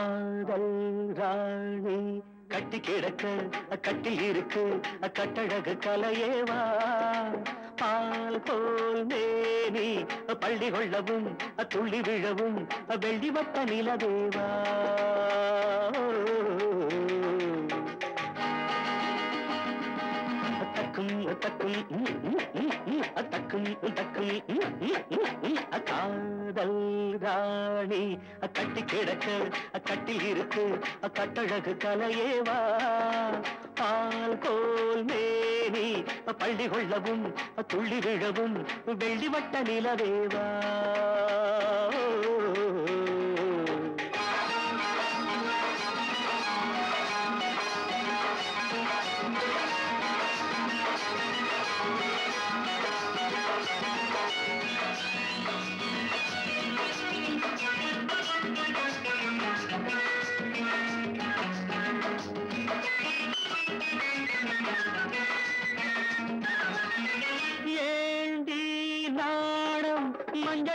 காதல் ராணி. கட்டி கிடக்க கட்டில் இருக்கு கட்டழகு கலையேவா பால் போல் மேனி பள்ளி கொள்ளவும் துள்ளி விழவும் வெள்ளி வட்ட நிலதேவா தக்கும் தக்கும் தக்கும் தக்கும் காதல் ராணி. கட்டி கிடக்க கட்டில் இருக்கு கட்டழகு கலையேவா பால் கோல் மேனி பள்ளி கொள்ளவும் துள்ளி விழவும் வெள்ளி வட்ட நிலவேவா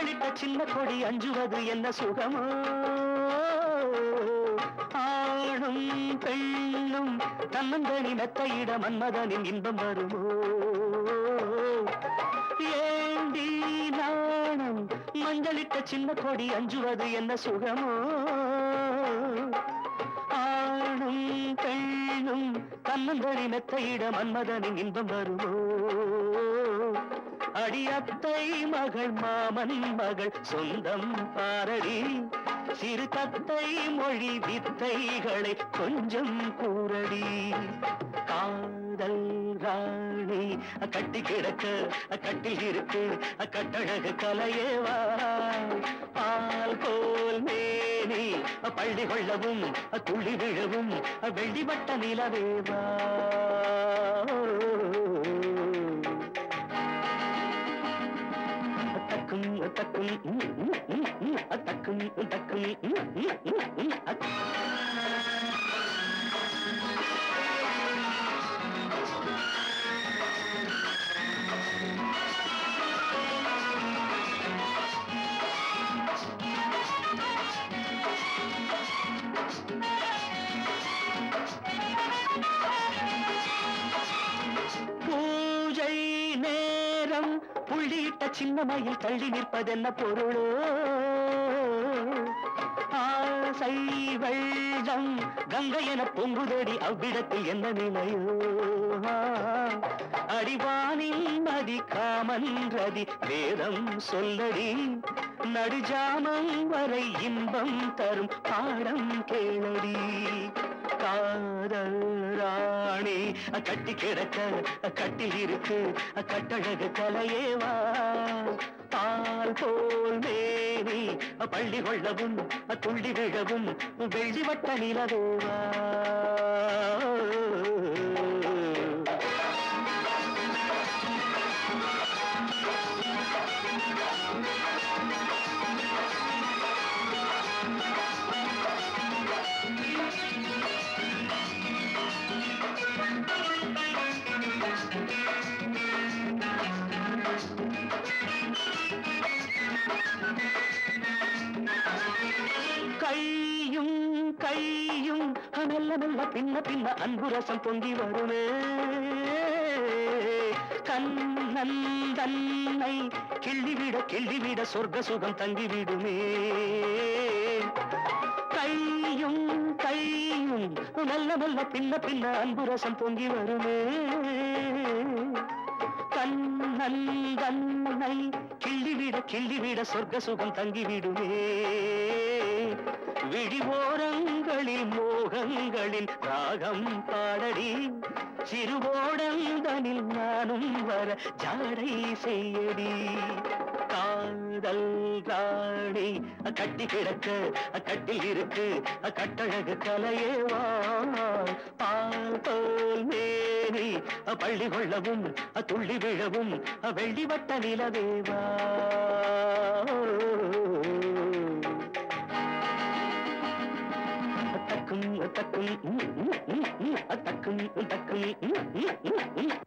மஞ்சளிட்ட சின்ன கொடி அஞ்சுவது என்ன சுகமோ? ஆணும் பெண்ணும் தன்னந்தனி மெத்தையிட மன்மதனின் இன்பம் வருமோ? ஏண்டி நாணம் மஞ்சளிட்ட சின்ன கொடி அஞ்சுவது என்ன சுகமோ? ஆணும் பெண்ணும் தன்னந்தனி மெத்தையிட மன்மதனின் இன்பம் வருமோ? அடியத்தை மகள் மாமன் மகள் சொந்தம் பாரடி. சிறு தத்தை மொழி வித்தைகளை கொஞ்சம் கூறடி. காதல் ராணி கட்டி கிடக்க கட்டில் இருக்கு கட்டழகு கலையேவா பால் போல் மேனி பள்ளி கொள்ளவும் துளி விழவும் வெள்ளிப்பட்ட நிலவேவா தக்கும் தக்கும் ம், ம், ம், ம், தக்கும் தக்கும் ம், ம், ம், ம், அத்- பூஜை நேரம் புள்ளியிட்ட சின்ன மயில் தள்ளி நிற்பதென்ன பொருளோ? ஆசை வெள்ளம் கங்கை என பொங்குதடி அவ்விடத்தில் என்ன நிலையோ? அடிவானில் நதி காமன் ரதி வேதம் சொல்லடி நடுஜாமம் வரை இன்பம் தரும் பாடம் கேளடி. காதல் ராணி கட்டி கிடக்க கட்டில் இருக்கு கட்டழகு கலையேவா பால் போல் மேனி பள்ளி கொள்ளவும் துள்ளி விழவும் வெள்ளி வட்ட நிலவேவா கையும் கையும். மெல்ல மெல்ல பின்ன பின்ன அன்பு ரசம் பொங்கி வருமே. கண்ணன் தன்னை கிள்ளிவிட கிள்ளிவிட சொர்க்க சுகம் தங்கிவிடுமே. கையும் கையும். மெல்ல மெல்ல பின்ன பின்ன அன்பு ரசம் பொங்கி வருமே. கண்ணன் தன்னை கிள்ளிவிட கிள்ளிவிட சொர்க்க சுகம் தங்கிவிடுமே. விழிவோரங்களில் மோகங்களில் ராகம் பாடடி. சிறுவோடந்தனில் நானும் வர ஜாடை செய்யடி. காதல் ராணி கட்டி கிடக்க கட்டில் இருக்கு கட்டழகு கலையேவா பால் போல் மேனி பள்ளி கொள்ளவும் துள்ளி விழவும் வெள்ளி வட்ட நிலவேவா தக்கும். தக்கும் தக்கும்